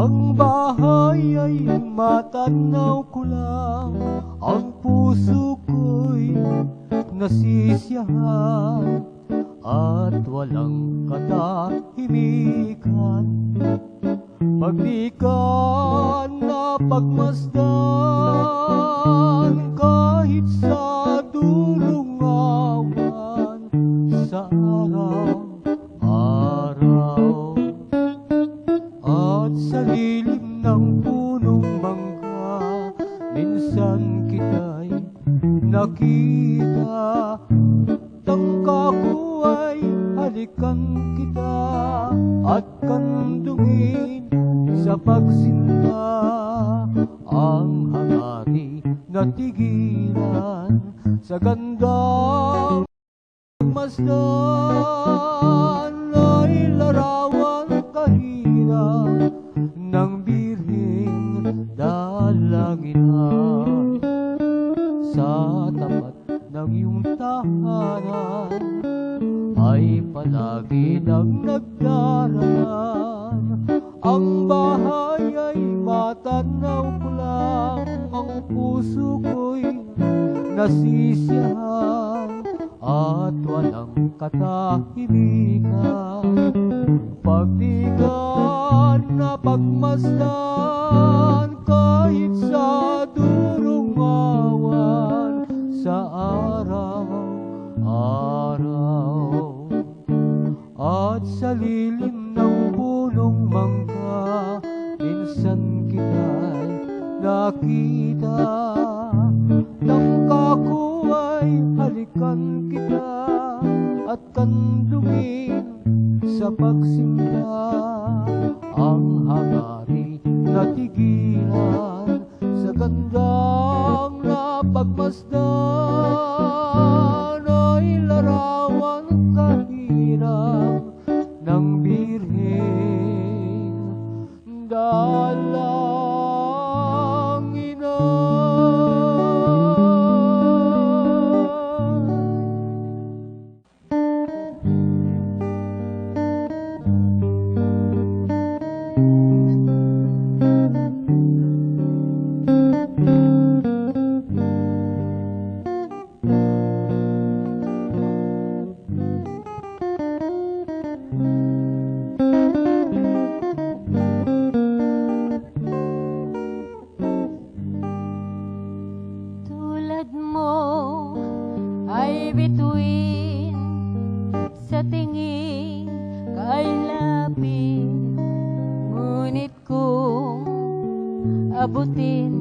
Ang bahay ay matanaw ko lang. Ang puso ko'y nasisiyahan At walang katahimikan. Pag di ka napagmasdan Kahit sa dulong nakita Tangka ko ay halikan kita. At kandungin sa pagsinta. Ang hangati na tigilan Sa gandang masdan iyong tahanan Ay palagi nang nagdaraan Ang bahay ay matanaw ko lang. Ang puso ko'y nasisiyahan At walang katahimikan. Pag di ka napagmasdan Kahit sa nakita Tangka ko ay halikan kita At kandungin sa pagsinta abutin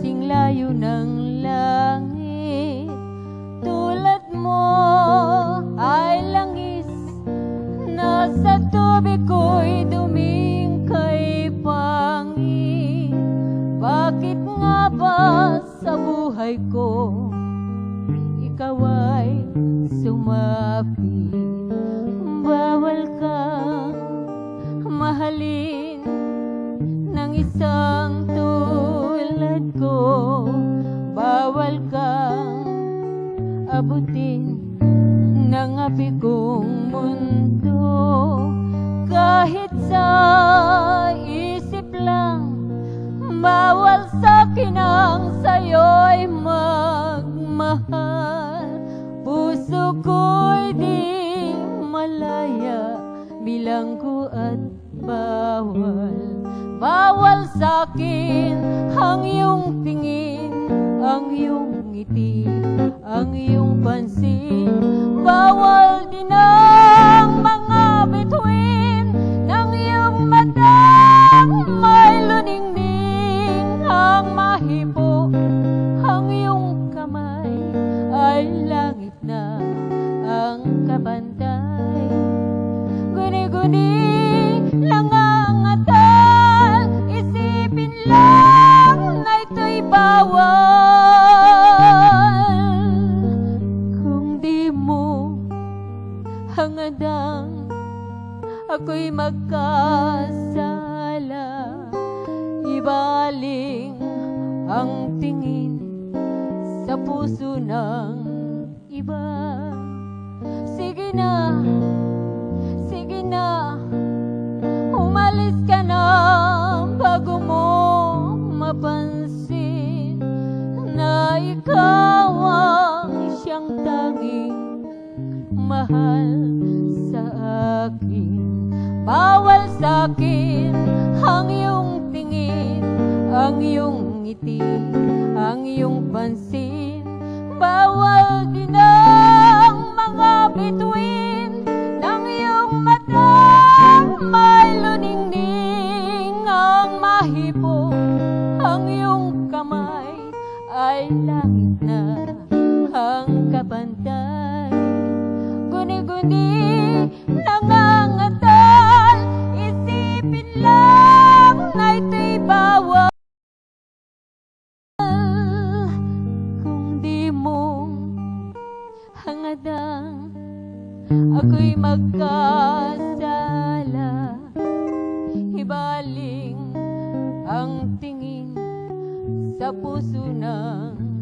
singlayo ng langit api kong mundo. Kahit sa isip lang Bawal sa ang sa'yo'y magmahal. Puso ko'y di malaya Bilanggo at bawal. Bawal sa'kin ang iyong tingin Ang iyong ngiti, ang iyong pansin ang iyong ngiti, ang iyong pansin, bawat sa puso ng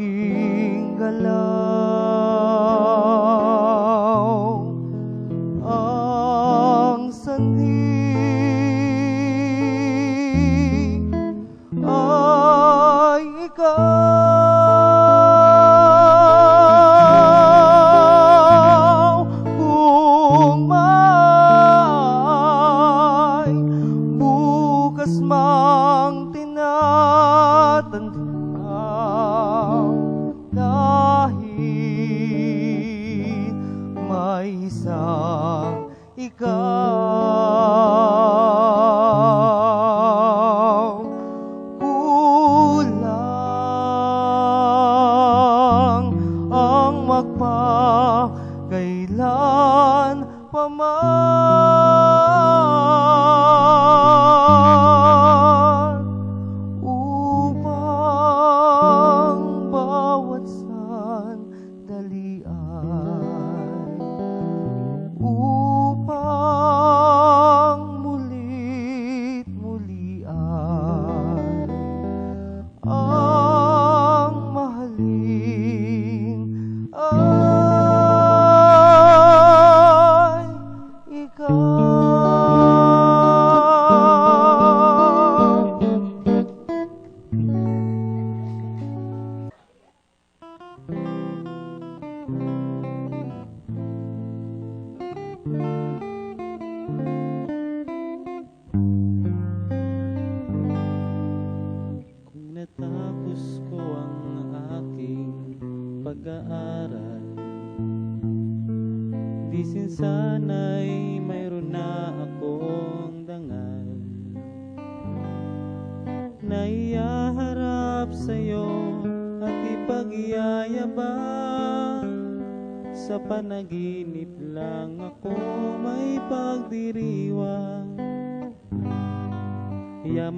aking galaw.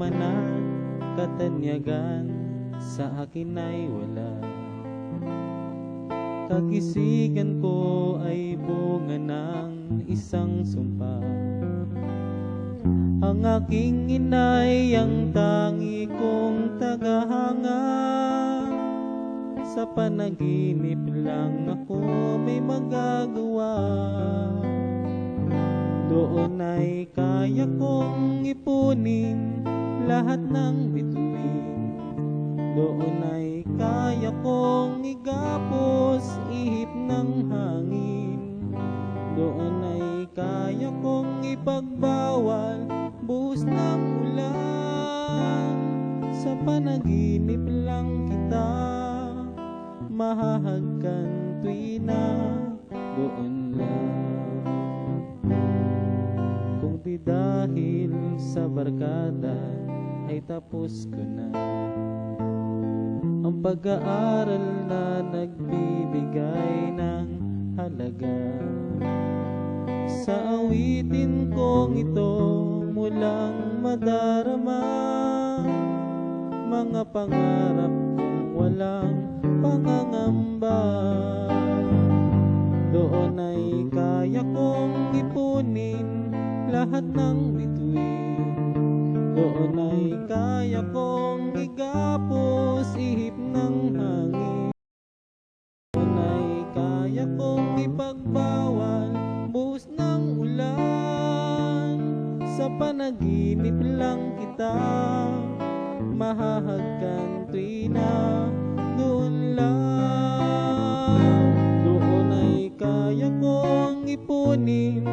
Yaman at katanyagan sa akin ay wala. Kagisigan ko ay bunga ng isang sumpa. Ang aking inay ang tangi kong tagahanga. Sa panaginip lang ako may magagawa. Doon ay kaya kong ipunin lahat ng bituin Doon ay kaya kong igapos ihip ng hangin. Doon ay kaya kong ipagbawal buhos ng ulan. Sa panaginip lang kita mahahagkan tuwi na doon lang Di dahil sa barkada ay tapos ko na. Ang pag-aaral na nagbibigay ng halaga. Sa awitin kong ito mulang madarama. Mga pangarap kong walang pangangamba. Doon ay kaya kong ipunin lahat ng bituin. Doon ay kaya kong igapos ihip ng hangin. Doon ay kaya kong ipagbawal buhos ng ulan. Sa panaginip lang kita mahahagkan tuwi na doon lang. Doon ay kaya kong ipunin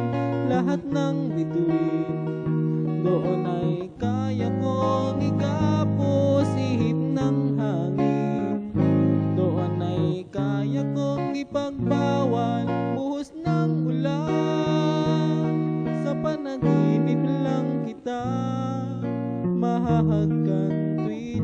ng bituin. Doon ay kaya kong igapos ihip ng hangin. Doon ay kaya kong ipagbawal buhos ng ulan. Sa panaginip lang kita mahahagkan tuwi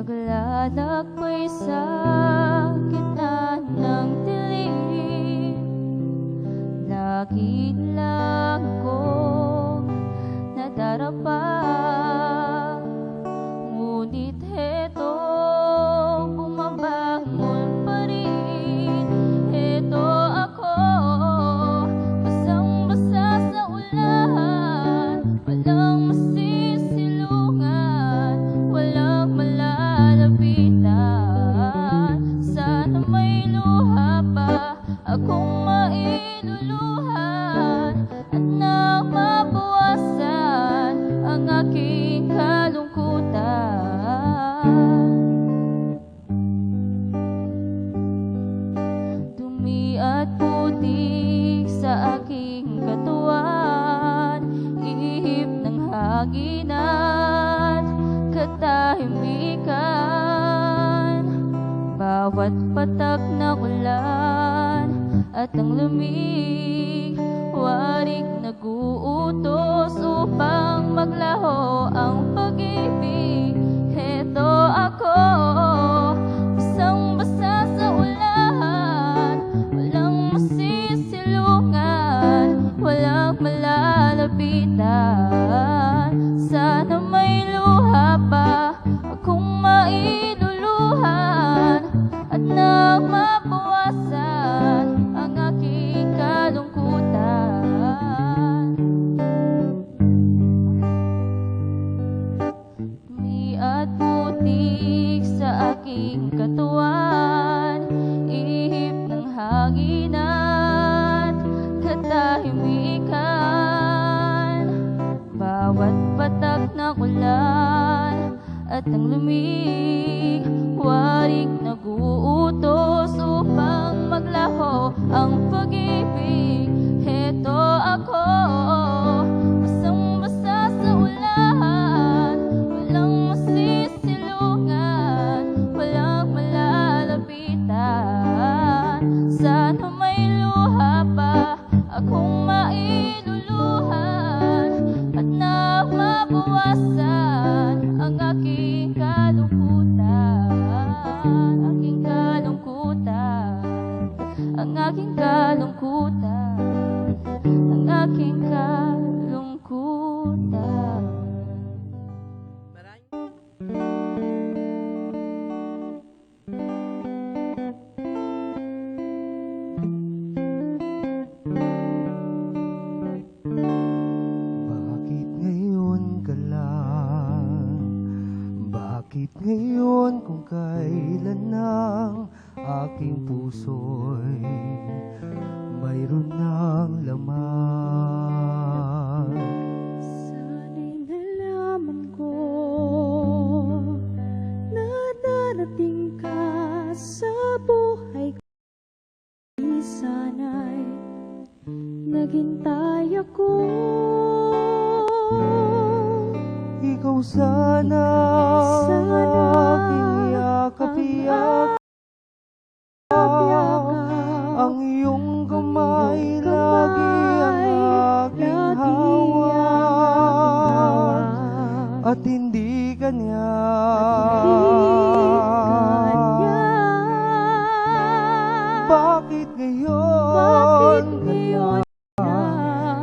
Naglalakbay sa gitna ng dilim. Lagi lang ako nadarapa Bakit ngayon kung kailan ang aking puso'y mayroon ng laman? Sana'y nalaman ko na darating ka sa buhay ko. Sana'y naghintay ako. Ikaw sana, Sana aking yakap-yakap Ang iyong kamay lagi ang aking hawak. At hindi kanya Bakit ngayon Bakit ngayon na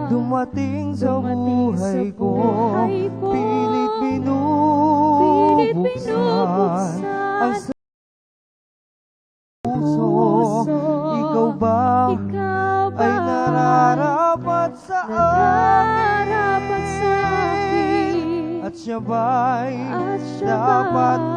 Dumating sa dumating sa buhay ko Ang sa puso? Ikaw ba Ikaw ba ay nararapat sa akin? At siya ba'y dapat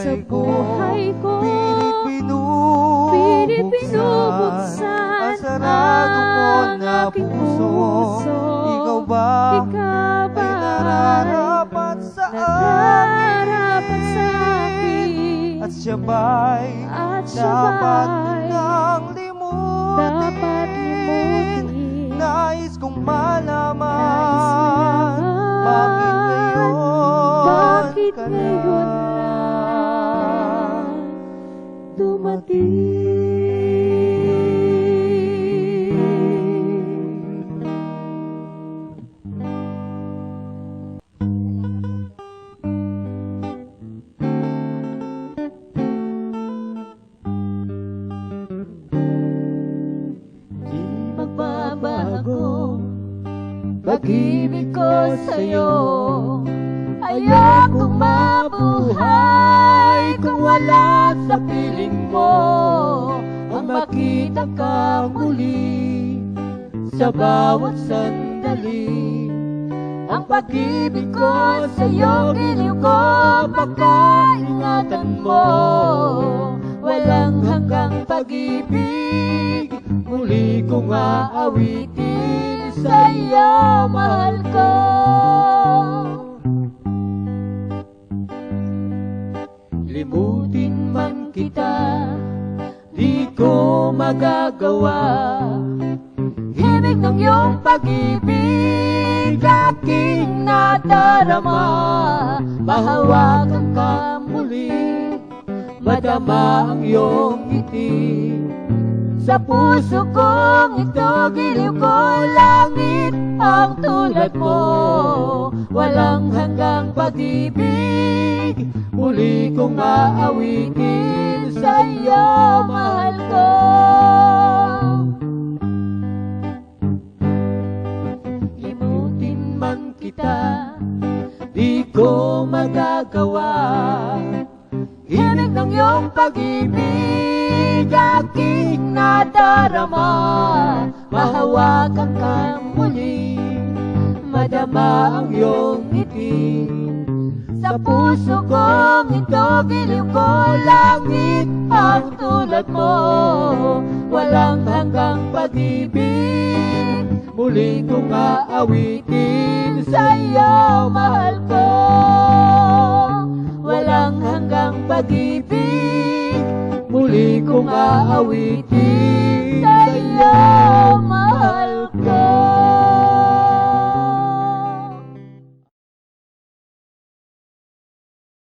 Sa Buhay ko, Pilit binubuksan Ang sarado ko ang na aking puso puso. Ikaw ba Ikaw ba ay nararapat sa akin nararapat sa akin? At siya ba'y At siya dapat nang limutin dapat limutin? Nais kong malaman Nais malaman. Bakit ngayon Bakit ka ngayon dumating? Di Magbabago pag-ibig ko sa'yo. Ayokong mabuhay kung wala sa piling mo Ang makita ka muli Sa bawat sandali. Ang pag-ibig ko sa'yo, giliw ko Pagkaingatan mo. Walang hanggang pag-ibig Muli kong Aawitin sa'yo, mahal ko Limutin man kita Di ko magagawa. Himig ng iyong pag-ibig Aking nadarama. Mahawakan ka muli Madama ang iyong ngiti. Sa puso kong ito Giliw ko langit Ang tulad mo. Walang hanggang pag-ibig Muli kong Aawitin sa'yo, mahal ko. Limutin man kita Di ko magagawa. Himig ng iyong pag-ibig Aking nadarama. Mahawakan ka muli Madama ang iyong ngiti Sa puso kong ito Giliw ko langit Ang tulad mo. Walang hanggang pag-ibig Muli kong Aawitin sa'yo, mahal ko. Walang hanggang pag-ibig Muli kong Aawitin sa'yo,